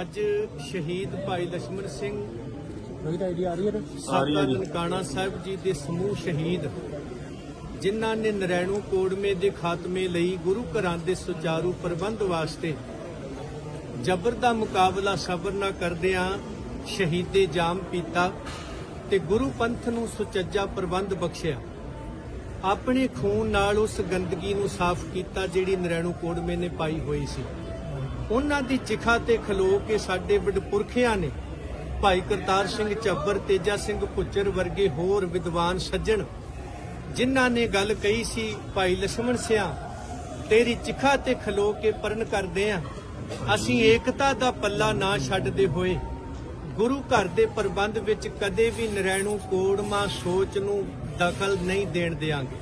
ਅੱਜ ਸ਼ਹੀਦ ਭਾਈ ਲక్ష్ਮਣ ਸਿੰਘ ਰੋਹਿਤ ਆਈਡੀ ਆ ਰਹੀ ਹੈ ਸਾਡਾ ਨਨਕਾਣਾ ਸਾਹਿਬ ਜੀ ਦੇ ਸਮੂਹ ਸ਼ਹੀਦ ਜਿਨ੍ਹਾਂ ਨੇ ਨਰੈਣੂ ਕੋੜਮੇ ਦੇ ਖਾਤਮੇ ਲਈ ਗੁਰੂ ਘਰਾਂ ਦੇ ਸੁਚਾਰੂ ਪ੍ਰਬੰਧ ਵਾਸਤੇ ਜਬਰ ਦਾ ਮੁਕਾਬਲਾ ਸਬਰ ਨਾ ਕਰਦਿਆਂ ਸ਼ਹੀਦੇ ਜਾਮ ਪੀਤਾ ਤੇ ਗੁਰੂ ਪੰਥ ਨੂੰ ਸੁਚੱਜਾ ਪ੍ਰਬੰਧ ਬਖਸ਼ਿਆ। ਆਪਣੇ ਖੂਨ ਨਾਲ ਉਸ ਗੰਦਗੀ ਨੂੰ ਸਾਫ਼ ਕੀਤਾ ਜਿਹੜੀ ਨਰੈਣੂ ਕੋੜਮੇ ਨੇ ਪਾਈ ਹੋਈ ਸੀ। ਉਹਨਾਂ ਦੀ ਚਿਖਾ ਤੇ ਖਲੋ ਕੇ ਸਾਡੇ ਵਿਡਪੁਰਖਿਆਂ ਨੇ ਭਾਈ ਕਰਤਾਰ ਸਿੰਘ ਚੱਬਰ, ਤੇਜਾ ਸਿੰਘ ਪੁੱਜਰ ਵਰਗੇ ਹੋਰ ਵਿਦਵਾਨ ਸੱਜਣ, ਜਿਨ੍ਹਾਂ ਨੇ ਗੱਲ ਕਹੀ ਸੀ, ਭਾਈ ਲਖਮਣ ਸਿਆ, ਤੇਰੀ ਚਿਖਾ ਤੇ ਖਲੋ ਕੇ ਪਰਣ ਕਰਦੇ ਆ। ਅਸੀਂ ਏਕਤਾ ਦਾ ਪੱਲਾ ਨਾ ਛੱਡਦੇ ਹੋਏ, ਗੁਰੂ ਘਰ ਦੇ ਪ੍ਰਬੰਧ ਵਿੱਚ ਕਦੇ ਵੀ ਨਰੈਣੂ ਕੋੜਮਾ ਸੋਚ ਨੂੰ ਦਖਲ ਨਹੀਂ ਦੇਣ ਦੇਾਂਗੇ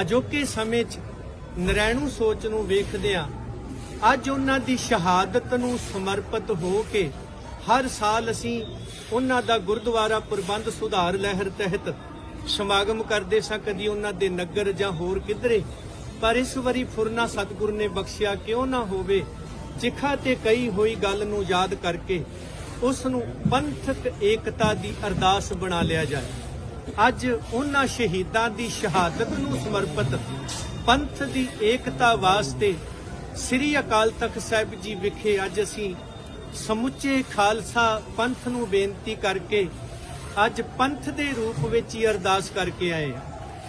ਅਜੋਕੇ ਸਮੇਂ 'ਚ ਨਰੈਣੂ ਸੋਚ ਨੂੰ ਵੇਖਦੇ ਆਂ ਅੱਜ ਉਹਨਾਂ ਦੀ ਸ਼ਹਾਦਤ ਨੂੰ ਸਮਰਪਿਤ ਹੋ ਕੇ ਹਰ ਸਾਲ ਅਸੀਂ ਉਹਨਾਂ ਦਾ ਗੁਰਦੁਆਰਾ ਪ੍ਰਬੰਧ ਸੁਧਾਰ ਲਹਿਰ ਤਹਿਤ ਸਮਾਗਮ ਕਰਦੇ ਸਾਂ, ਕਦੀ ਉਹਨਾਂ ਦੇ ਨਗਰ ਜਾਂ ਹੋਰ ਕਿਧਰੇ। ਪਰ ਇਸ ਵਾਰੀ ਫੁਰਨਾ ਸਤਿਗੁਰ ਨੇ ਬਖਸ਼ਿਆ ਕਿਉਂ ਨਾ ਹੋਵੇ ਚਿਖਾ ਤੇ ਕਈ ਹੋਈ ਗੱਲ ਨੂੰ ਯਾਦ ਕਰਕੇ ਉਸ ਨੂੰ ਪੰਥਕ ਏਕਤਾ ਦੀ ਅਰਦਾਸ ਬਣਾ ਲਿਆ ਜਾਏ। ਅੱਜ ਉਹਨਾਂ ਸ਼ਹੀਦਾਂ ਦੀ ਸ਼ਹਾਦਤ ਨੂੰ ਸਮਰਪਿਤ ਪੰਥ ਦੀ ਏਕਤਾ ਵਾਸਤੇ ਸ੍ਰੀ ਅਕਾਲ ਤਖਤ ਸਾਹਿਬ ਜੀ ਵਿਖੇ ਅੱਜ ਅਸੀਂ ਸਮੁੱਚੇ ਖਾਲਸਾ ਪੰਥ ਨੂੰ ਬੇਨਤੀ ਕਰਕੇ ਅੱਜ ਪੰਥ ਦੇ ਰੂਪ ਵਿੱਚ ਹੀ ਅਰਦਾਸ ਕਰਕੇ ਆਏ ਆ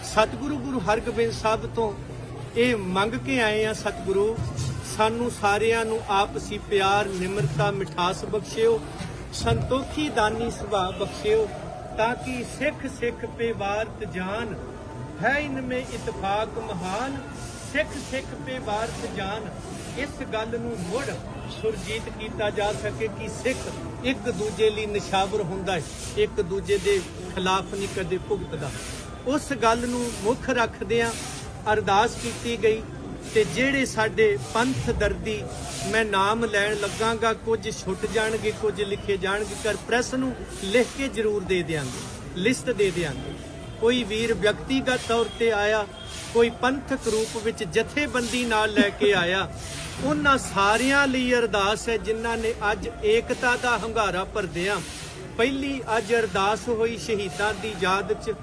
ਸਤਿਗੁਰੂ ਗੁਰੂ ਹਰਗੋਬਿੰਦ ਸਾਹਿਬ ਤੋਂ ਇਹ ਮੰਗ ਕੇ ਆਏ ਆ ਸਤਿਗੁਰੂ, ਸਾਨੂੰ ਸਾਰਿਆਂ ਨੂੰ ਆਪਸੀ ਪਿਆਰ, ਨਿਮਰਤਾ, ਮਿਠਾਸ ਬਖਸ਼ਿਓ, ਸੰਤੋਖੀ, ਦਾਨੀ ਸੁਭਾਅ ਬਖਸ਼ਿਓ, ਤਾਂ ਕਿ ਸਿੱਖ ਸਿੱਖ ਪੇ ਵਾਰਤ ਜਾਨ ਹੈ ਇਨ ਇਤਫਾਕ ਮਹਾਨ ਸਿੱਖ ਸਿੱਖ ਪੇ ਵਾਰਤ ਜਾਨ, ਇਸ ਗੱਲ ਨੂੰ ਮੁੜ ਸੁਰਜੀਤ ਕੀਤਾ ਜਾ ਸਕੇ ਕਿ ਸਿੱਖ ਇੱਕ ਦੂਜੇ ਲਈ ਨਿਸ਼ਾਵਰ ਹੁੰਦਾ ਹੈ, ਇੱਕ ਦੂਜੇ ਦੇ ਖਿਲਾਫ ਨਹੀਂ ਕਦੇ ਭੁਗਤਦਾ। ਉਸ ਗੱਲ ਨੂੰ ਮੁੱਖ ਰੱਖਦਿਆਂ ਅਰਦਾਸ ਕੀਤੀ ਗਈ ਤੇ ਜਿਹੜੇ ਸਾਡੇ ਪੰਥ ਦਰਦੀ, ਮੈਂ ਨਾਮ ਲੈਣ ਲੱਗਾਂਗਾ, ਕੁਝ ਛੁੱਟ ਜਾਣਗੇ, ਕੁਝ ਲਿਖੇ ਜਾਣਗੇ ਕਰ ਪ੍ਰੈਸ ਨੂੰ ਲਿਖ ਕੇ ਜ਼ਰੂਰ ਦੇ ਦਿਆਂਗੇ, ਲਿਸਟ ਦੇ ਦਿਆਂਗੇ। ਕੋਈ ਵੀਰ ਵਿਅਕਤੀਗਤ ਤੌਰ ਤੇ ਆਇਆ, ਕੋਈ ਪੰਥਕ ਰੂਪ ਵਿੱਚ ਜਥੇਬੰਦੀ ਨਾਲ ਲੈ ਕੇ ਆਇਆ, ਉਹਨਾਂ ਸਾਰਿਆਂ ਲਈ ਅਰਦਾਸ ਹੈ ਜਿਨ੍ਹਾਂ ਨੇ ਅੱਜ ਏਕਤਾ ਦਾ ਹੰਗਾਰਾ ਭਰਦਿਆਂ। ਪਹਿਲੀ ਅੱਜ ਅਰਦਾਸ ਹੋਈ ਸ਼ਹੀਦਾਂ ਦੀ ਯਾਦ 'ਚ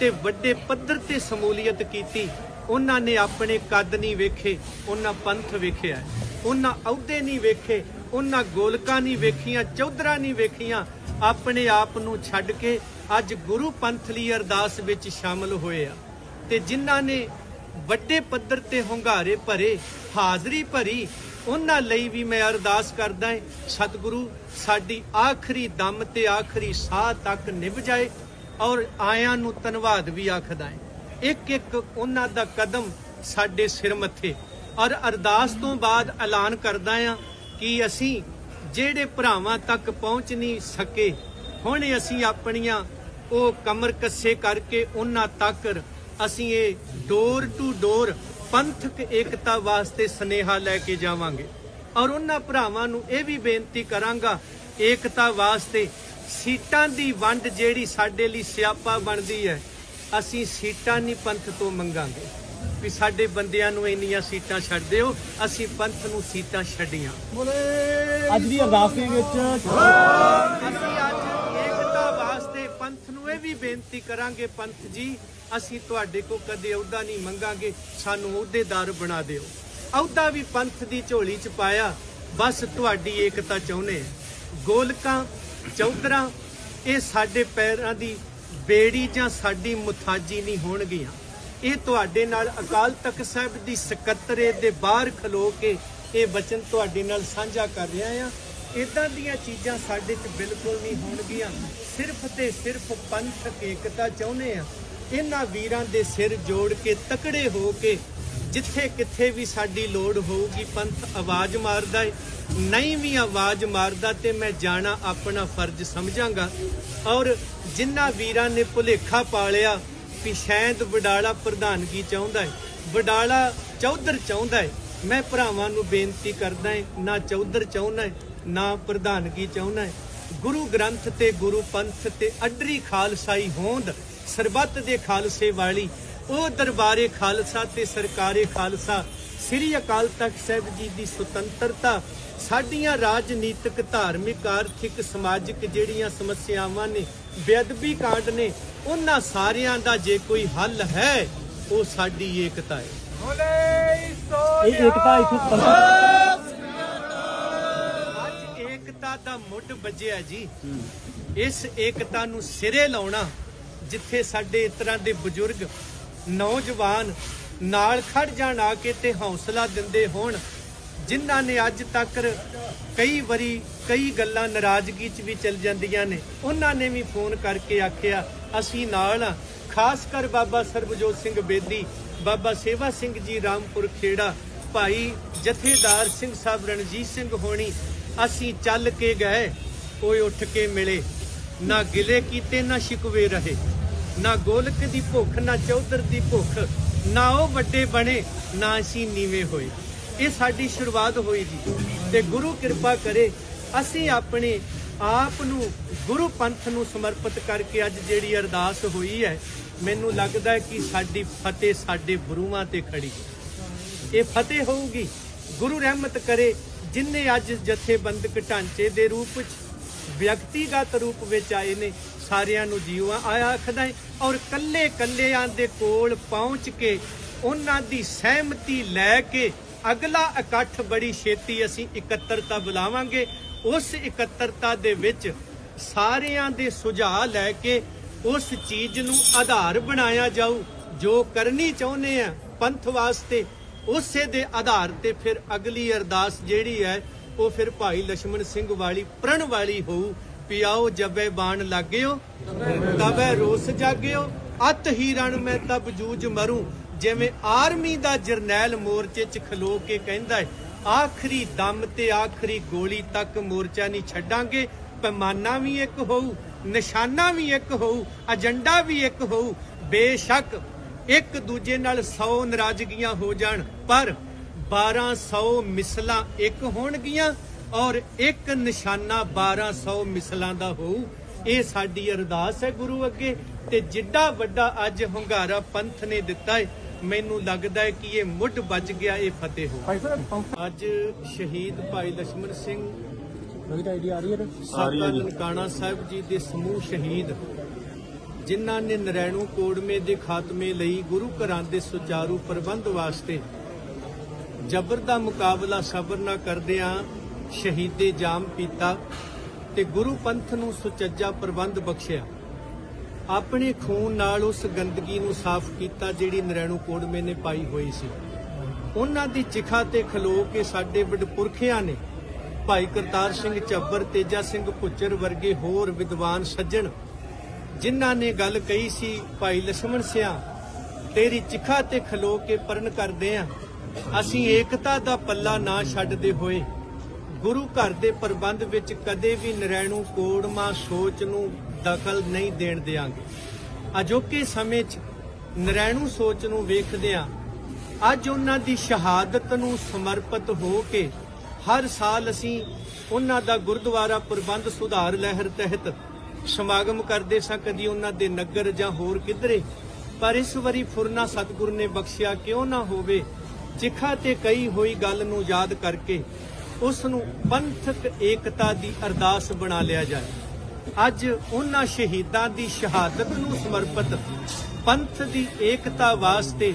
ਤੇ ਵੱਡੇ ਪੱਧਰ ਤੇ ਸਮੂਲੀਅਤ ਕੀਤੀ। ਉਹਨਾਂ ਨੇ ਆਪਣੇ ਕੱਦ ਨਹੀਂ ਵੇਖੇ, ਉਹਨਾਂ ਪੰਥ ਵੇਖਿਆ ਉਹਨਾਂ ਅਹੁਦੇ ਨਹੀਂ ਵੇਖੇ ਉਹਨਾਂ ਗੋਲਕਾਂ ਨਹੀਂ ਵੇਖੀਆਂ, ਚੌਧਰਾਂ ਨਹੀਂ ਵੇਖੀਆਂ, ਆਪਣੇ ਆਪ ਨੂੰ ਛੱਡ ਕੇ ਅੱਜ ਗੁਰੂ ਪੰਥ ਲਈ ਅਰਦਾਸ ਵਿੱਚ ਸ਼ਾਮਲ ਹੋਏ ਆ। ਤੇ ਜਿਨ੍ਹਾਂ ਨੇ ਵੱਡੇ ਪੱਧਰ ਤੇ ਹੁੰਗਾਰੇ ਭਰੇ, ਹਾਜ਼ਰੀ ਭਰੀ, ਉਹਨਾਂ ਲਈ ਵੀ ਮੈਂ ਅਰਦਾਸ ਕਰਦਾ ਹਾਂ, ਸਤਿਗੁਰੂ, ਸਾਡੀ ਆਖਰੀ ਦਮ ਤੇ ਆਖਰੀ ਸਾਹ ਤੱਕ ਨਿਭ ਜਾਏ ਔਰ ਆਇਆਂ ਨੂੰ ਧੰਨਵਾਦ ਵੀ ਆਖਦਾ ਹਾਂ। ਇੱਕ ਇੱਕ ਉਹਨਾਂ ਦਾ ਕਦਮ ਸਾਡੇ ਸਿਰ ਮੱਥੇ ਔਰ ਅਰਦਾਸ ਤੋਂ ਬਾਅਦ ਐਲਾਨ ਕਰਦਾ ਹਾਂ ਕਿ ਅਸੀਂ ਜਿਹੜੇ ਭਰਾਵਾਂ ਤੱਕ ਪਹੁੰਚ ਨਹੀਂ ਸਕੇ, ਹੁਣ ਅਸੀਂ ਆਪਣੀਆਂ ਉਹ ਕਮਰ ਕੱਸੇ ਕਰਕੇ ਉਹਨਾਂ ਤੱਕ ਅਸੀਂ ਇਹ ਡੋਰ ਟੂ ਡੋਰ ਪੰਥਕ ਏਕਤਾ ਵਾਸਤੇ ਸਨੇਹਾ ਲੈ ਕੇ ਜਾਵਾਂਗੇ। ਔਰ ਉਹਨਾਂ ਭਰਾਵਾਂ ਨੂੰ ਇਹ ਵੀ ਬੇਨਤੀ ਕਰਾਂਗਾ, ਏਕਤਾ ਵਾਸਤੇ ਸੀਟਾਂ ਦੀ ਵੰਡ ਜਿਹੜੀ ਸਾਡੇ ਲਈ ਸਿਆਪਾ ਬਣਦੀ ਹੈ, ਅਸੀਂ ਸੀਟਾਂ ਨਹੀਂ ਪੰਥ ਤੋਂ ਮੰਗਾਂਗੇ। ਵੀ ਸਾਡੇ ਬੰਦਿਆਂ ਨੂੰ ਇੰਨੀਆਂ ਸੀਟਾਂ ਛੱਡ ਦਿਓ ਅਸੀਂ ਪੰਥ ਨੂੰ ਸੀਟਾਂ ਛੱਡੀਆਂ। ਅੱਜ ਦੀ ਅਰਦਾਸ ਦੇ ਵਿੱਚ ਅਸੀਂ ਅੱਜ ਏਕਤਾ ਵਾਸਤੇ ਪੰਥ ਨੂੰ ਇਹ ਵੀ ਬੇਨਤੀ ਕਰਾਂਗੇ ਪੰਥ ਜੀ ਅਸੀਂ ਤੁਹਾਡੇ ਕੋ ਕਦੇ ਅਹੁਦਾ ਨਹੀਂ ਮੰਗਾਂਗੇ ਸਾਨੂੰ ਅਹੁਦੇਦਾਰ ਬਣਾ ਦਿਓ। ਅਹੁਦਾ ਵੀ ਪੰਥ ਦੀ ਝੋਲੀ ਚ ਪਾਇਆ ਬਸ ਤੁਹਾਡੀ ਏਕਤਾ ਚਾਹੁੰਦੇ ਹਾਂ। ਗੋਲਕਾਂ ਚੌਧਰਾਂ ਇਹ ਸਾਡੇ ਪੈਰਾਂ ਦੀ ਬੇੜੀ ਜਾਂ ਸਾਡੀ ਮੁਥਾਜੀ ਨਹੀਂ ਹੋਣਗੀਆਂ। ਇਹ ਤੁਹਾਡੇ ਨਾਲ ਅਕਾਲ ਤਖਤ ਸਾਹਿਬ ਦੀ ਸਕੱਤਰੇ ਦੇ ਬਾਹਰ ਖਲੋ ਕੇ ਇਹ ਵਚਨ ਤੁਹਾਡੇ ਨਾਲ ਸਾਂਝਾ ਕਰ ਰਿਹਾ ਆ ਇਦਾਂ ਦੀਆਂ ਚੀਜ਼ਾਂ ਸਾਡੇ 'ਚ ਬਿਲਕੁਲ ਨਹੀਂ ਹੋਣਗੀਆਂ। ਸਿਰਫ ਤੇ ਸਿਰਫ ਪੰਥਕ ਏਕਤਾ ਚਾਹੁੰਦੇ ਆ ਇਹਨਾਂ ਵੀਰਾਂ ਦੇ ਸਿਰ ਜੋੜ ਕੇ ਤਕੜੇ ਹੋ ਕੇ ਜਿੱਥੇ ਕਿੱਥੇ ਵੀ ਸਾਡੀ ਲੋੜ ਹੋਊਗੀ ਪੰਥ ਆਵਾਜ਼ ਮਾਰਦਾ ਏ ਨਹੀਂ ਵੀ ਆਵਾਜ਼ ਮਾਰਦਾ ਤੇ ਮੈਂ ਜਾਣਾ ਆਪਣਾ ਫਰਜ਼ ਸਮਝਾਂਗਾ। ਔਰ ਜਿਨ੍ਹਾਂ ਵੀਰਾਂ ਨੇ ਭੁਲੇਖਾ ਪਾਲਿਆ ਵੀ ਵਡਾਲਾ ਪ੍ਰਧਾਨਗੀ ਚਾਹੁੰਦਾ ਹੈ? ਵਡਾਲਾ ਚੌਧਰ ਚਾਹੁੰਦਾ ਹੈ। ਮੈਂ ਭਰਾਵਾਂ ਨੂੰ ਬੇਨਤੀ ਕਰਦਾ ਹਾਂ, ਨਾ ਚੌਧਰ ਚਾਹੁੰਦਾ ਹੈ, ਨਾ ਪ੍ਰਧਾਨਗੀ ਚਾਹੁੰਦਾ ਹੈ। ਗੁਰੂ ਗ੍ਰੰਥ ਤੇ ਗੁਰੂ ਪੰਥ ਤੇ ਅਡਰੀ ਖਾਲਸਾਈ ਹੋਂਦ, ਸਰਬੱਤ ਦੇ ਖਾਲਸੇ ਵਾਲੀ, ਉਹ ਦਰਬਾਰੇ ਖਾਲਸਾ ਤੇ ਸਰਕਾਰੇ ਖਾਲਸਾ, ਸ੍ਰੀ ਅਕਾਲ ਤਖਤ ਸਾਹਿਬ ਜੀ ਦੀ ਸੁਤੰਤਰਤਾ, ਸਾਡੀਆਂ ਰਾਜਨੀਤਿਕ, ਧਾਰਮਿਕ, ਆਰਥਿਕ, ਸਮਾਜਿਕ ਜਿਹੜੀਆਂ ਸਮੱਸਿਆਵਾਂ ਨੇ ਬੇਅਦਬੀ ਕਾਂਡ ਨੇ ਉਹਨਾਂ ਸਾਰਿਆਂ ਦਾ ਜੇ ਕੋਈ ਹੱਲ ਹੈ ਉਹ ਸਾਡੀ ਏਕਤਾ ਹੈ। ਇਹ ਏਕਤਾ ਇੱਥੇ ਅੱਜ ਏਕਤਾ ਦਾ ਮੁੱਢ ਵੱਜਿਆ ਜੀ। ਇਸ ਏਕਤਾ ਨੂੰ ਸਿਰੇ ਲਾਉਣਾ ਜਿੱਥੇ ਸਾਡੇ ਇਸ ਤਰ੍ਹਾਂ ਦੇ ਬਜ਼ੁਰਗ ਨੌਜਵਾਨ ਨਾਲ ਖੜ ਜਾਣ ਆ ਕੇ ਤੇ ਹੌਸਲਾ ਦਿੰਦੇ ਹੋਣ ਜਿਨ੍ਹਾਂ ਨੇ ਅੱਜ ਤੱਕ ਕਈ ਵਾਰੀ ਕਈ ਗੱਲਾਂ ਨਾਰਾਜ਼ਗੀ 'ਚ ਵੀ ਚੱਲ ਜਾਂਦੀਆਂ ਨੇ। ਉਹਨਾਂ ਨੇ ਵੀ ਫੋਨ ਕਰਕੇ ਆਖਿਆ, ਅਸੀਂ ਨਾਲ ਆ। ਖਾਸ ਕਰ ਬਾਬਾ ਸਰਬਜੋਤ ਸਿੰਘ ਬੇਦੀ, ਬਾਬਾ ਸੇਵਾ ਸਿੰਘ ਜੀ ਰਾਮਪੁਰ ਖੇੜਾ, ਭਾਈ ਜਥੇਦਾਰ ਸਿੰਘ ਸਾਹਿਬ ਰਣਜੀਤ ਸਿੰਘ ਹੋਣੀ, ਅਸੀਂ ਚੱਲ ਕੇ ਗਏ। ਕੋਈ ਉੱਠ ਕੇ ਮਿਲੇ। ਨਾ ਗਿਲੇ ਕੀਤੇ, ਨਾ ਸ਼ਿਕਵੇ ਰਹੇ। ਨਾ ਗੋਲਕ ਦੀ ਭੁੱਖ, ਨਾ ਚੌਧਰ ਦੀ ਭੁੱਖ। ਨਾ ਉਹ ਵੱਡੇ ਬਣੇ, ਨਾ ਅਸੀਂ ਨੀਵੇਂ ਹੋਏ। ਇਹ ਸਾਡੀ ਸ਼ੁਰੂਆਤ ਹੋਈ ਜੀ। ਤੇ ਗੁਰੂ ਕਿਰਪਾ ਕਰੇ ਅਸੀਂ ਆਪਣੇ ਆਪ ਨੂੰ ਗੁਰੂ ਪੰਥ ਨੂੰ ਸਮਰਪਿਤ ਕਰਕੇ ਅੱਜ ਜਿਹੜੀ ਅਰਦਾਸ ਹੋਈ ਹੈ, ਮੈਨੂੰ ਲੱਗਦਾ ਹੈ ਕਿ ਸਾਡੀ ਫਤਿਹ ਸਾਡੇ ਗੁਰੂਆਂ ਤੇ ਖੜੀ ਇਹ ਫਤਿਹ ਹੋਊਗੀ। ਗੁਰੂ ਰਹਿਮਤ ਕਰੇ ਜਿਨਨੇ ਅੱਜ ਜਥੇਬੰਦਕ ਢਾਂਚੇ ਦੇ ਰੂਪ ਵਿੱਚ ਵਿਅਕਤੀਗਤ ਰੂਪ ਵਿੱਚ ਆਏ ਨੇ, ਸਾਰਿਆਂ ਨੂੰ ਜੀਵਾਂ ਆਇਆ ਆਖਦਾ ਹੈ, ਔਰ ਕੱਲੇ ਕੱਲਿਆਂ ਦੇ ਕੋਲ ਪਹੁੰਚ ਕੇ ਉਹਨਾਂ ਦੀ ਸਹਿਮਤੀ ਲੈ ਕੇ ਅਗਲਾ ਇਕੱਠ ਬੜੀ ਛੇਤੀ ਅਸੀਂ ਇਕੱਤਰਤਾ ਬੁਲਾਵਾਂਗੇ। ਉਸ ਇਕੱਤਰਤਾ ਦੇ ਵਿੱਚ ਸਾਰਿਆਂ ਦੇ ਸੁਝਾਅ ਲੈ ਕੇ ਉਸ ਚੀਜ਼ ਨੂੰ ਆਧਾਰ ਬਣਾਇਆ ਜਾਊ, ਜੋ ਕਰਨੀ ਚਾਹੁੰਦੇ ਆ ਪੰਥ ਵਾਸਤੇ, ਉਸੇ ਦੇ ਆਧਾਰ ਤੇ ਫਿਰ ਅਗਲੀ ਅਰਦਾਸ ਜਿਹੜੀ ਹੈ, ਉਹ ਫਿਰ ਭਾਈ ਲక్ష్మణ ਸਿੰਘ ਵਾਲੀ ਪ੍ਰਣ ਵਾਲੀ ਹੋਊ ਪਿਆਓ ਜੱਬੇ ਬਾਣ ਲੱਗਿਓ ਤਬੈ ਰੋਸ ਜਾਗਿਓ, ਅਤ ਹੀ ਰਣ ਮੈਂ ਤਬ ਜੂਝ ਮਰੂ, ਜਿਵੇਂ ਆਰਮੀ ਦਾ ਜਰਨੈਲ ਮੋਰਚੇ 'ਚ ਖਲੋ ਕੇ ਕਹਿੰਦਾ ਹੈ। ਆਖਰੀ ਦਮ ਤੇ ਆਖਰੀ ਗੋਲੀ ਤੱਕ ਮੋਰਚਾ ਨਹੀਂ ਛੱਡਾਂਗੇ। ਪੈਮਾਨਾ ਵੀ ਇੱਕ ਹੋਊ, ਨਿਸ਼ਾਨਾ ਵੀ ਇੱਕ ਹੋਊ, ਏਜੰਡਾ ਵੀ ਇੱਕ ਹੋਊ। ਬੇਸ਼ੱਕ ਇੱਕ ਦੂਜੇ ਨਾਲ 100 ਨਾਰਾਜ਼ਗੀਆਂ ਹੋ ਜਾਣ, ਪਰ 1200 ਮਿਸਲਾਂ ਇੱਕ ਹੋਣਗੀਆਂ ਔਰ ਇੱਕ ਨਿਸ਼ਾਨਾ 1200 ਮਿਸਲਾਂ ਦਾ ਹੋਊ। ਇਹ ਸਾਡੀ ਅਰਦਾਸ ਹੈ ਗੁਰੂ ਅੱਗੇ ਤੇ ਜਿੱਡਾ ਵੱਡਾ ਅੱਜ ਹੁੰਗਾਰਾ ਪੰਥ ਨੇ ਦਿੱਤਾ ਹੈ। ਮੈਨੂੰ ਲੱਗਦਾ ਹੈ ਕਿ ਇਹ ਮੁੱਢ ਵੱਜ ਗਿਆ ਇਹ ਫਤਿਹ ਹੋ। ਅੱਜ ਸ਼ਹੀਦ ਭਾਈ ਲక్ష్మణ ਸਿੰਘ ਮੇਰੀ ਆਈਡੀ ਆ ਰਹੀ ਹੈ ਸਾਰਾ ਨਨਕਾਣਾ ਸਾਹਿਬ ਜੀ ਦੇ ਸਮੂਹ ਸ਼ਹੀਦ ਜਿਨ੍ਹਾਂ ਨੇ ਨਰੈਣੂ ਕੋੜਮੇ ਦੇ ਖਾਤਮੇ ਲਈ ਗੁਰੂ ਘਰਾਂ ਦੇ ਸੁਚਾਰੂ ਪ੍ਰਬੰਧ ਵਾਸਤੇ ਜਬਰ ਦਾ ਮੁਕਾਬਲਾ ਸਬਰ ਨਾ ਕਰਦਿਆਂ ਸ਼ਹੀਦੇ ਜਾਮ ਪੀਤਾ ਤੇ ਗੁਰੂ ਪੰਥ ਨੂੰ ਸੁਚੱਜਾ ਪ੍ਰਬੰਧ ਬਖਸ਼ਿਆ। ਆਪਣੇ ਖੂਨ ਨਾਲ ਉਸ ਗੰਦਗੀ ਨੂੰ ਸਾਫ਼ ਕੀਤਾ ਜਿਹੜੀ ਨਰੈਣੂ ਕੋੜਮੇ ਨੇ ਪਾਈ ਹੋਈ ਸੀ। ਉਹਨਾਂ ਦੀ ਚਿਖਾ ਤੇ ਖਲੋ ਕੇ ਸਾਡੇ ਵਡਪੁਰਖਿਆਂ ਨੇ ਭਾਈ ਕਰਤਾਰ ਸਿੰਘ ਚੱਬਰ ਤੇਜਾ ਸਿੰਘ ਪੁੱਚਰ ਵਰਗੇ ਹੋਰ ਵਿਦਵਾਨ ਸੱਜਣ, ਜਿਨ੍ਹਾਂ ਨੇ ਗੱਲ ਕਹੀ ਸੀ, ਭਾਈ ਲਖਮਣ ਸਿਆ, ਤੇਰੀ ਚਿਖਾ ਤੇ ਖਲੋ ਕੇ ਪਰਣ ਕਰਦੇ ਆ। ਅਸੀਂ ਏਕਤਾ ਦਾ ਪੱਲਾ ਨਾ ਛੱਡਦੇ ਹੋਏ, ਗੁਰੂ ਘਰ ਦੇ ਪ੍ਰਬੰਧ ਵਿੱਚ ਕਦੇ ਵੀ ਨਰੈਣੂ ਕੋੜਮਾ ਸੋਚ ਨੂੰ ਦਖਲ ਨਹੀਂ ਦੇਣ ਦਿਆਂਗੇ। ਅਜੋਕੇ ਸਮੇਂ 'ਚ ਨਰੈਣੂ ਸੋਚ ਨੂੰ ਵੇਖਦਿਆਂ ਅੱਜ ਉਹਨਾਂ ਦੀ ਸ਼ਹਾਦਤ ਨੂੰ ਸਮਰਪਿਤ ਹੋ ਕੇ ਹਰ ਸਾਲ ਅਸੀਂ ਉਹਨਾਂ ਦਾ ਗੁਰਦੁਆਰਾ ਪ੍ਰਬੰਧ ਸੁਧਾਰ ਲਹਿਰ ਤਹਿਤ ਸਮਾਗਮ ਕਰਦੇ ਸਾਂ, ਕਦੀ ਉਹਨਾਂ ਦੇ ਨਗਰ ਜਾਂ ਹੋਰ ਕਿਧਰੇ। ਪਰ ਇਸ ਵਾਰੀ ਫੁਰਨਾ ਸਤਿਗੁਰ ਨੇ ਬਖਸ਼ਿਆ ਕਿਉਂ ਨਾ ਹੋਵੇ, ਚਿਖਾ ਤੇ ਕਈ ਹੋਈ ਗੱਲ ਨੂੰ ਯਾਦ ਕਰਕੇ ਉਸ ਨੂੰ ਪੰਥਕ ਏਕਤਾ ਦੀ ਅਰਦਾਸ ਬਣਾ ਲਿਆ ਜਾਏ। ਅੱਜ ਉਹਨਾਂ ਸ਼ਹੀਦਾਂ ਦੀ ਸ਼ਹਾਦਤ ਨੂੰ ਸਮਰਪਿਤ ਪੰਥ ਦੀ ਏਕਤਾ ਵਾਸਤੇ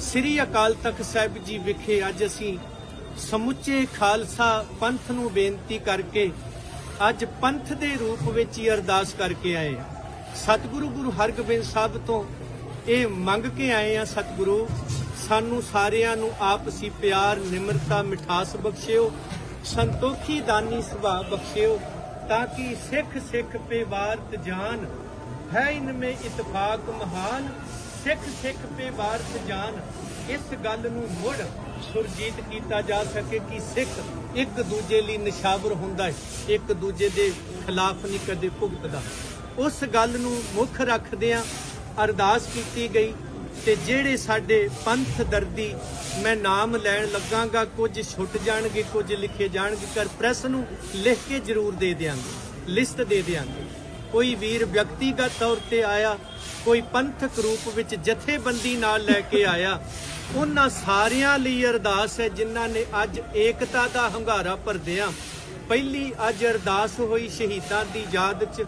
ਸ੍ਰੀ ਅਕਾਲ ਤਖਤ ਸਾਹਿਬ ਜੀ ਵਿਖੇ ਅੱਜ ਅਸੀਂ ਸਮੁੱਚੇ ਖਾਲਸਾ ਪੰਥ ਨੂੰ ਬੇਨਤੀ ਕਰਕੇ ਅੱਜ ਪੰਥ ਦੇ ਰੂਪ ਵਿੱਚ ਹੀ ਅਰਦਾਸ ਕਰਕੇ ਆਏ ਹਾਂ। ਸਤਿਗੁਰੂ ਗੁਰੂ ਹਰਗੋਬਿੰਦ ਸਾਹਿਬ ਤੋਂ ਇਹ ਮੰਗ ਕੇ ਆਏ ਆ ਸਤਿਗੁਰੂ, ਸਾਨੂੰ ਸਾਰਿਆਂ ਨੂੰ ਆਪਸੀ ਪਿਆਰ, ਨਿਮਰਤਾ, ਮਿਠਾਸ ਬਖਸ਼ਿਓ, ਸੰਤੋਖੀ ਦਾਨੀ ਸੁਭਾਅ ਬਖਸ਼ਿਓ ਤਾਂ ਕਿ ਸਿੱਖ ਸਿੱਖ ਪੇ ਵਾਰਤ ਜਾਨ। ਹੈ ਇਨ ਮੇ ਸਿੱਖ ਸਿੱਖ ਪੇ ਵਾਰਤ ਜਾਨ। ਇਸ ਗੱਲ ਨੂੰ ਮੁੜ ਸੁਰਜੀਤ ਕੀਤਾ ਜਾ ਸਕੇ ਕਿ ਸਿੱਖ ਇੱਕ ਦੂਜੇ ਲਈ ਨਿਸ਼ਾਵਰ ਹੁੰਦਾ ਹੈ, ਇੱਕ ਦੂਜੇ ਦੇ ਖਿਲਾਫ ਨਹੀਂ ਕਦੇ ਭੁਗਤਦਾ। ਉਸ ਗੱਲ ਨੂੰ ਮੁੱਖ ਰੱਖਦਿਆਂ ਅਰਦਾਸ ਕੀਤੀ ਗਈ ਤੇ ਜਿਹੜੇ ਸਾਡੇ ਪੰਥ ਦਰਦੀ, ਮੈਂ ਨਾਮ ਲੈਣ ਲੱਗਾਂਗਾ, ਕੁਝ ਛੁੱਟ ਜਾਣਗੇ, ਕੁਝ ਲਿਖੇ ਜਾਣਗੇ ਕਰ ਪ੍ਰੈਸ ਨੂੰ ਲਿਖ ਕੇ ਜ਼ਰੂਰ ਦੇ ਦਿਆਂਗੇ, ਲਿਸਟ ਦੇ ਦਿਆਂਗੇ। ਕੋਈ ਵੀਰ ਵਿਅਕਤੀਗਤ ਤੌਰ ਤੇ ਆਇਆ, ਕੋਈ ਪੰਥਕ ਰੂਪ ਵਿੱਚ ਜਥੇਬੰਦੀ ਨਾਲ ਲੈ ਕੇ ਆਇਆ, ਉਹਨਾਂ ਸਾਰਿਆਂ ਲਈ ਅਰਦਾਸ ਹੈ ਜਿਨ੍ਹਾਂ ਨੇ ਅੱਜ ਏਕਤਾ ਦਾ ਹੰਗਾਰਾ ਭਰਦਿਆਂ, ਪਹਿਲੀ ਅੱਜ ਅਰਦਾਸ ਹੋਈ ਸ਼ਹੀਦਾਂ ਦੀ ਯਾਦ 'ਚ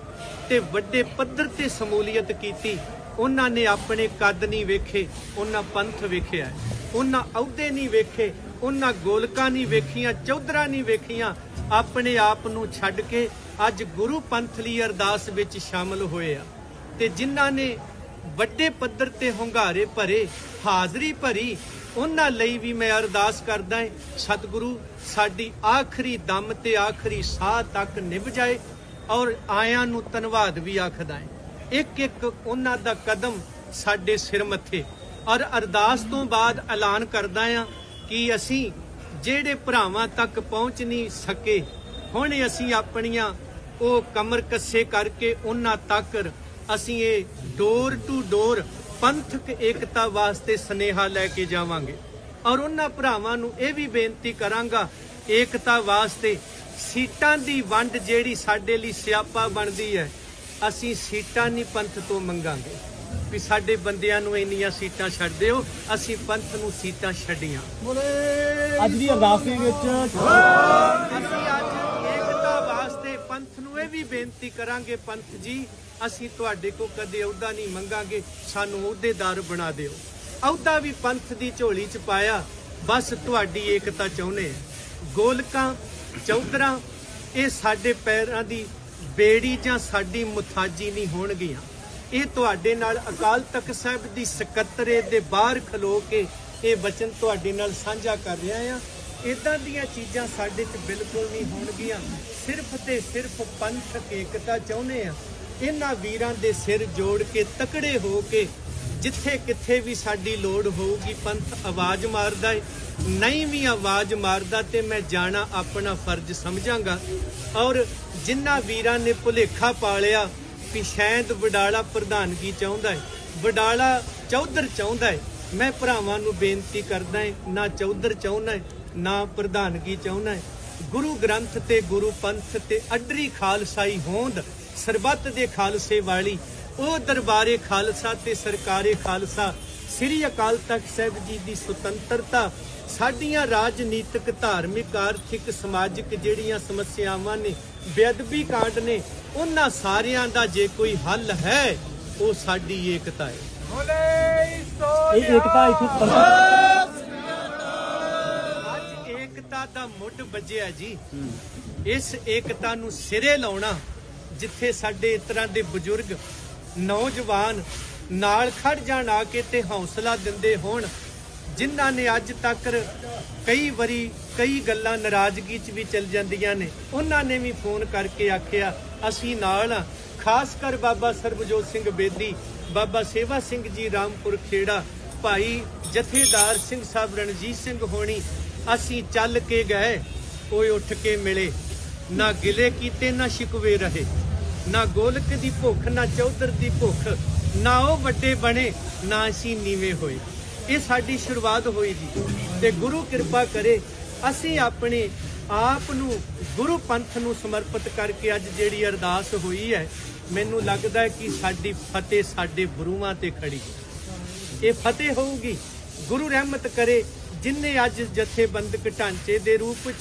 ਤੇ ਵੱਡੇ ਪੱਧਰ ਤੇ ਸਮੂਲੀਅਤ ਕੀਤੀ। ਉਹਨਾਂ ਨੇ ਆਪਣੇ ਕੱਦ ਨਹੀਂ ਵੇਖੇ, ਉਹਨਾਂ ਪੰਥ ਵੇਖਿਆ ਉਹਨਾਂ ਅਹੁਦੇ ਨਹੀਂ ਵੇਖੇ, ਉਹਨਾਂ ਗੋਲਕਾਂ ਨਹੀਂ ਵੇਖੀਆਂ, ਚੌਧਰਾਂ ਨਹੀਂ ਵੇਖੀਆਂ, ਆਪਣੇ ਆਪ ਨੂੰ ਛੱਡ ਕੇ ਅੱਜ ਗੁਰੂ ਪੰਥ ਲਈ ਅਰਦਾਸ ਵਿੱਚ ਸ਼ਾਮਲ ਹੋਏ ਆ। ਤੇ ਜਿਨ੍ਹਾਂ ਨੇ ਵੱਡੇ ਪੱਧਰ ਤੇ ਹੁੰਗਾਰੇ ਭਰੇ, ਹਾਜ਼ਰੀ ਭਰੀ, ਉਹਨਾਂ ਲਈ ਵੀ ਮੈਂ ਅਰਦਾਸ ਕਰਦਾ ਹਾਂ, ਸਤਿਗੁਰੂ, ਸਾਡੀ ਆਖਰੀ ਦਮ ਤੇ ਆਖਰੀ ਸਾਹ ਤੱਕ ਨਿਭ ਜਾਏ ਔਰ ਆਇਆਂ ਨੂੰ ਧੰਨਵਾਦ ਵੀ ਆਖਦਾ ਹਾਂ। ਇੱਕ ਇੱਕ ਉਹਨਾਂ ਦਾ ਕਦਮ ਸਾਡੇ ਸਿਰ ਮੱਥੇ। ਔਰ ਅਰਦਾਸ ਤੋਂ ਬਾਅਦ ਐਲਾਨ ਕਰਦਾ ਆ ਕਿ ਅਸੀਂ ਜਿਹੜੇ ਭਰਾਵਾਂ ਤੱਕ ਪਹੁੰਚ ਨਹੀਂ ਸਕੇ, ਹੁਣ ਅਸੀਂ ਆਪਣੀਆਂ ਉਹ ਕਮਰ ਕੱਸੇ ਕਰਕੇ ਉਹਨਾਂ ਤੱਕ ਅਸੀਂ ਇਹ ਡੋਰ ਟੂ ਡੋਰ ਪੰਥਕ ਏਕਤਾ ਵਾਸਤੇ ਸਨੇਹਾ ਲੈ ਕੇ ਜਾਵਾਂਗੇ। ਔਰ ਉਹਨਾਂ ਭਰਾਵਾਂ ਨੂੰ ਇਹ ਵੀ ਬੇਨਤੀ ਕਰਾਂਗਾ, ਏਕਤਾ ਵਾਸਤੇ ਸੀਟਾਂ ਦੀ ਵੰਡ ਜਿਹੜੀ ਸਾਡੇ ਲਈ ਸਿਆਪਾ ਬਣਦੀ ਹੈ ਅਸੀਂ ਸੀਟਾਂ ਨਹੀਂ ਪੰਥ ਤੋਂ ਮੰਗਾਂਗੇ। ਵੀ ਸਾਡੇ ਬੰਦਿਆਂ ਨੂੰ ਇੰਨੀਆਂ ਸੀਟਾਂ ਛੱਡ ਦਿਓ ਅਸੀਂ ਪੰਥ ਨੂੰ ਸੀਟਾਂ ਛੱਡੀਆਂ। ਅੱਜ ਦੀ ਅਰਦਾਸ ਦੇ ਵਿੱਚ ਅਸੀਂ ਅੱਜ ਏਕਤਾ ਵਾਸਤੇ ਪੰਥ ਨੂੰ ਇਹ ਵੀ ਬੇਨਤੀ ਕਰਾਂਗੇ ਪੰਥ ਜੀ ਅਸੀਂ ਤੁਹਾਡੇ ਕੋ ਕਦੇ ਅਹੁਦਾ ਨਹੀਂ ਮੰਗਾਂਗੇ ਸਾਨੂੰ ਅਹੁਦੇਦਾਰ ਬਣਾ ਦਿਓ। ਅਹੁਦਾ ਵੀ ਪੰਥ ਦੀ ਝੋਲੀ 'ਚ ਪਾਇਆ ਬਸ ਤੁਹਾਡੀ ਏਕਤਾ ਚਾਹੁੰਦੇ ਹਾਂ। ਗੋਲਕਾਂ ਚੌਧਰਾਂ ਇਹ ਸਾਡੇ ਪੈਰਾਂ ਦੀ ਬੇੜੀ ਜਾਂ ਸਾਡੀ ਮੁਥਾਜੀ ਨਹੀਂ ਹੋਣਗੀਆਂ। ਇਹ ਤੁਹਾਡੇ ਨਾਲ ਅਕਾਲ ਤਖਤ ਸਾਹਿਬ ਦੀ ਸਕੱਤਰੇ ਦੇ ਬਾਹਰ ਖਲੋ ਕੇ ਇਹ ਵਚਨ ਤੁਹਾਡੇ ਨਾਲ ਸਾਂਝਾ ਕਰ ਰਿਹਾ ਆ ਇਦਾਂ ਦੀਆਂ ਚੀਜ਼ਾਂ ਸਾਡੇ 'ਚ ਬਿਲਕੁਲ ਨਹੀਂ ਹੋਣਗੀਆਂ। ਸਿਰਫ ਤੇ ਸਿਰਫ ਪੰਥਕ ਏਕਤਾ ਚਾਹੁੰਦੇ ਆ ਇਹਨਾਂ ਵੀਰਾਂ ਦੇ ਸਿਰ ਜੋੜ ਕੇ ਤਕੜੇ ਹੋ ਕੇ ਜਿੱਥੇ ਕਿੱਥੇ ਵੀ ਸਾਡੀ ਲੋੜ ਹੋਊਗੀ, ਪੰਥ ਆਵਾਜ਼ ਮਾਰਦਾ ਏ, ਨਹੀਂ ਵੀ ਆਵਾਜ਼ ਮਾਰਦਾ ਤੇ ਮੈਂ ਜਾਣਾ ਆਪਣਾ ਫਰਜ਼ ਸਮਝਾਂਗਾ। ਔਰ ਜਿਨ੍ਹਾਂ ਵੀਰਾਂ ਨੇ ਭੁਲੇਖਾ ਪਾਲਿਆ, ਵੀ ਸ਼ਾਇਦ ਵਡਾਲਾ ਪ੍ਰਧਾਨਗੀ ਚਾਹੁੰਦਾ ਹੈ ਵਡਾਲਾ ਚੌਧਰ ਚਾਹੁੰਦਾ ਹੈ ਮੈਂ ਭਰਾਵਾਂ ਨੂੰ ਬੇਨਤੀ ਕਰਦਾ ਹੈ ਨਾ ਚੌਧਰ ਚਾਹੁੰਦਾ ਹੈ ਨਾ ਪ੍ਰਧਾਨਗੀ ਚਾਹੁੰਦਾ ਹੈ ਗੁਰੂ ਗ੍ਰੰਥ ਤੇ ਗੁਰੂ ਪੰਥ ਤੇ ਅਡਰੀ ਖਾਲਸਾਈ ਹੋਂਦ, ਸਰਬੱਤ ਦੇ ਖਾਲਸੇ ਵਾਲੀ ਉਹ ਦਰਬਾਰੇ ਖਾਲਸਾ ਤੇ ਸਰਕਾਰੇ ਖਾਲਸਾ। ਸ੍ਰੀ ਅਕਾਲ ਤਖਤ ਸਾਹਿਬ ਜੀ ਦੀ ਸੁਤੰਤਰਤਾ ਸਾਡੀਆਂ ਰਾਜਨੀਤਿਕ ਧਾਰਮਿਕ ਆਰਥਿਕ ਸਮਾਜਿਕ ਜਿਹੜੀਆਂ ਸਮੱਸਿਆਵਾਂ ਨੇ ਬੇਅਦਬੀ ਕਾਂਡ ਨੇ ਉਹਨਾਂ ਸਾਰਿਆਂ ਦਾ ਜੇ ਕੋਈ ਹੱਲ ਹੈ ਉਹ ਸਾਡੀ ਏਕਤਾ ਹੈ। ਇਹ ਏਕਤਾ ਇੱਥੇ ਪੰਥ ਅੱਜ ਏਕਤਾ ਦਾ ਮੁੱਢ ਵੱਜਿਆ ਜੀ। ਇਸ ਏਕਤਾ ਨੂੰ ਸਿਰੇ ਲਾਉਣਾ ਜਿੱਥੇ ਇਸ ਤਰ੍ਹਾਂ ਦੇ ਬਜ਼ੁਰਗ ਨੌਜਵਾਨ ਨਾਲ ਖੜ ਜਾਣ ਆ ਕੇ ਤੇ ਹੌਸਲਾ ਦਿੰਦੇ ਹੋਣ, ਜਿਨ੍ਹਾਂ ਨੇ ਅੱਜ ਤੱਕ ਕਈ ਵਾਰੀ ਕਈ ਗੱਲਾਂ ਨਾਰਾਜ਼ਗੀ 'ਚ ਵੀ ਚੱਲ ਜਾਂਦੀਆਂ ਨੇ। ਉਹਨਾਂ ਨੇ ਵੀ ਫੋਨ ਕਰਕੇ ਆਖਿਆ, ਅਸੀਂ ਨਾਲ ਆ। ਖਾਸ ਕਰ ਬਾਬਾ ਸਰਬਜੋਤ ਸਿੰਘ ਬੇਦੀ, ਬਾਬਾ ਸੇਵਾ ਸਿੰਘ ਜੀ ਰਾਮਪੁਰ ਖੇੜਾ, ਭਾਈ ਜਥੇਦਾਰ ਸਿੰਘ ਸਾਹਿਬ ਰਣਜੀਤ ਸਿੰਘ ਹੋਣੀ, ਅਸੀਂ ਚੱਲ ਕੇ ਗਏ, ਕੋਈ ਉੱਠ ਕੇ ਮਿਲੇ। ਨਾ ਗਿਲੇ ਕੀਤੇ, ਨਾ ਸ਼ਿਕਵੇ ਰਹੇ। ਨਾ ਗੋਲਕ ਦੀ ਭੁੱਖ, ਨਾ ਚੌਧਰ ਦੀ ਭੁੱਖ, ਨਾ ਉਹ ਵੱਡੇ ਬਣੇ, ਨਾ ਅਸੀਂ ਨੀਵੇਂ ਹੋਏ। ਇਹ ਸਾਡੀ ਸ਼ੁਰੂਆਤ ਹੋਈ ਜੀ। ਤੇ ਗੁਰੂ ਕਿਰਪਾ ਕਰੇ, ਅਸੀਂ ਆਪਣੇ ਆਪ ਨੂੰ ਗੁਰੂ ਪੰਥ ਨੂੰ ਸਮਰਪਿਤ ਕਰਕੇ ਅੱਜ ਜਿਹੜੀ ਅਰਦਾਸ ਹੋਈ ਹੈ, ਮੈਨੂੰ ਲੱਗਦਾ ਹੈ ਕਿ ਸਾਡੀ ਫਤਿਹ ਸਾਡੇ ਗੁਰੂਆਂ ਤੇ ਖੜੀ ਇਹ ਫਤਿਹ ਹੋਊਗੀ। ਗੁਰੂ ਰਹਿਮਤ ਕਰੇ ਜਿਨਨੇ ਅੱਜ ਜਥੇਬੰਦਕ ਢਾਂਚੇ ਦੇ ਰੂਪ ਵਿੱਚ,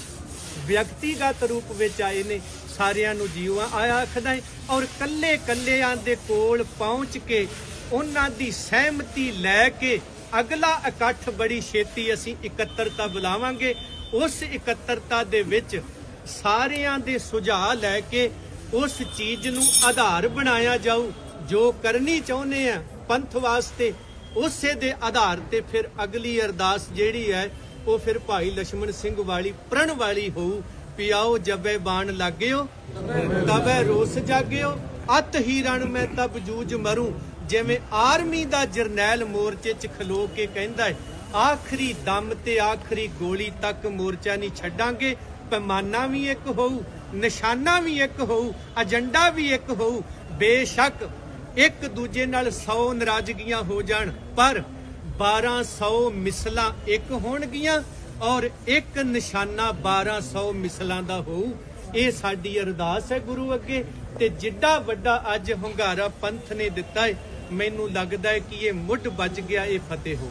ਵਿਅਕਤੀਗਤ ਰੂਪ ਵਿੱਚ ਆਏ ਨੇ ਸਾਰਿਆਂ ਨੂੰ ਜੀਵਾਂ ਆਇਆ ਆਖਦਾ ਹੈ, ਔਰ ਕੱਲੇ ਕੱਲਿਆਂ ਦੇ ਕੋਲ ਪਹੁੰਚ ਕੇ ਉਹਨਾਂ ਦੀ ਸਹਿਮਤੀ ਲੈ ਕੇ ਅਗਲਾ ਇਕੱਠ ਬੜੀ ਛੇਤੀ ਅਸੀਂ ਇਕੱਤਰਤਾ ਬੁਲਾਵਾਂਗੇ। ਉਸ ਇਕੱਤਰਤਾ ਦੇ ਵਿੱਚ ਸਾਰਿਆਂ ਦੇ ਸੁਝਾਅ ਲੈ ਕੇ ਉਸ ਚੀਜ਼ ਨੂੰ ਆਧਾਰ ਬਣਾਇਆ ਜਾਊ, ਜੋ ਕਰਨੀ ਚਾਹੁੰਦੇ ਆ ਪੰਥ ਵਾਸਤੇ, ਉਸੇ ਦੇ ਆਧਾਰ ਤੇ ਫਿਰ ਅਗਲੀ ਅਰਦਾਸ ਜਿਹੜੀ ਹੈ, ਉਹ ਫਿਰ ਭਾਈ ਲక్ష్మణ ਸਿੰਘ ਵਾਲੀ, ਪ੍ਰਣ ਵਾਲੀ ਹੋਊ। ਪਿਆਓ, ਜਬੇ ਬਾਣ ਲੱਗਿਓ, ਤਵੇ ਰੋਸ ਜਾਗਿਓ, ਅਤ ਹੀ ਰਣ ਮੈਂ ਤਬ ਜੂਝ ਮਰੂ। ਜਿਵੇਂ ਆਰਮੀ ਦਾ ਜਰਨੈਲ ਮੋਰਚੇ 'ਚ ਖਲੋ ਕੇ ਕਹਿੰਦਾ ਹੈ ਆਖਰੀ ਦਮ ਤੇ ਆਖਰੀ ਗੋਲੀ ਤੱਕ ਮੋਰਚਾ ਨਹੀਂ ਛੱਡਾਂਗੇ। ਪੈਮਾਨਾ ਵੀ ਇੱਕ ਹੋਊ, ਨਿਸ਼ਾਨਾ ਵੀ ਇੱਕ ਹੋਊ, ਏਜੰਡਾ ਵੀ ਇੱਕ ਹੋਊ। ਬੇਸ਼ੱਕ ਇੱਕ ਦੂਜੇ ਨਾਲ 100 ਨਾਰਾਜ਼ਗੀਆਂ ਹੋ ਜਾਣ, ਪਰ 1200 ਮਿਸਲਾਂ ਇੱਕ ਹੋਣਗੀਆਂ। ਔਰ ਇੱਕ ਨਿਸ਼ਾਨਾ 1200 ਮਿਸਲਾਂ ਦਾ ਹੋਊ। ਇਹ ਸਾਡੀ ਅਰਦਾਸ ਹੈ ਗੁਰੂ ਅੱਗੇ। ਤੇ ਜਿੱਡਾ ਵੱਡਾ ਅੱਜ ਹੰਗਾਰਾ ਪੰਥ ਨੇ ਦਿੱਤਾ ਹੈ ਮੈਨੂੰ ਲੱਗਦਾ ਹੈ ਕਿ ਇਹ ਮੁੱਢ ਵੱਜ ਗਿਆ ਇਹ ਫਤਿਹ ਹੋ